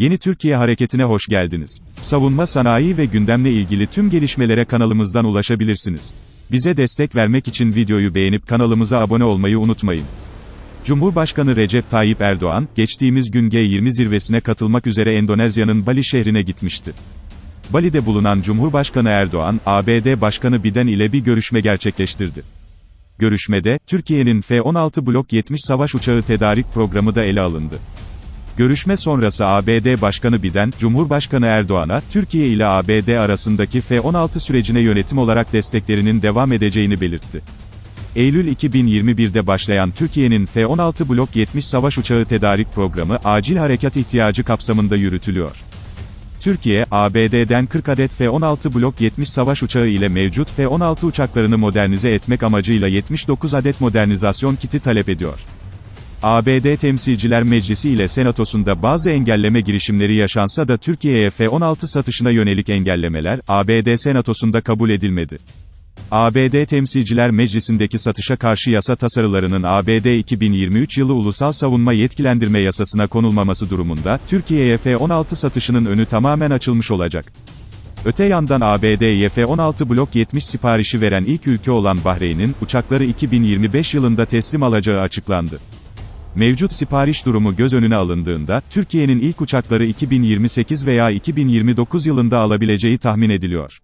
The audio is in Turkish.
Yeni Türkiye Hareketi'ne hoş geldiniz. Savunma sanayi ve gündemle ilgili tüm gelişmelere kanalımızdan ulaşabilirsiniz. Bize destek vermek için videoyu beğenip kanalımıza abone olmayı unutmayın. Cumhurbaşkanı Recep Tayyip Erdoğan, geçtiğimiz gün G20 zirvesine katılmak üzere Endonezya'nın Bali şehrine gitmişti. Bali'de bulunan Cumhurbaşkanı Erdoğan, ABD Başkanı Biden ile bir görüşme gerçekleştirdi. Görüşmede, Türkiye'nin F-16 Blok 70 savaş uçağı tedarik programı da ele alındı. Görüşme sonrası ABD Başkanı Biden, Cumhurbaşkanı Erdoğan'a, Türkiye ile ABD arasındaki F-16 sürecine yönetim olarak desteklerinin devam edeceğini belirtti. Eylül 2021'de başlayan Türkiye'nin F-16 Blok 70 savaş uçağı tedarik programı, acil harekat ihtiyacı kapsamında yürütülüyor. Türkiye, ABD'den 40 adet F-16 Blok 70 savaş uçağı ile mevcut F-16 uçaklarını modernize etmek amacıyla 79 adet modernizasyon kiti talep ediyor. ABD Temsilciler Meclisi ile Senatosu'nda bazı engelleme girişimleri yaşansa da Türkiye'ye F-16 satışına yönelik engellemeler, ABD Senatosu'nda kabul edilmedi. ABD Temsilciler Meclisi'ndeki satışa karşı yasa tasarılarının ABD 2023 yılı Ulusal Savunma Yetkilendirme Yasasına konulmaması durumunda, Türkiye'ye F-16 satışının önü tamamen açılmış olacak. Öte yandan ABD'ye F-16 Blok 70 siparişi veren ilk ülke olan Bahreyn'in, uçakları 2025 yılında teslim alacağı açıklandı. Mevcut sipariş durumu göz önüne alındığında, Türkiye'nin ilk uçakları 2028 veya 2029 yılında alabileceği tahmin ediliyor.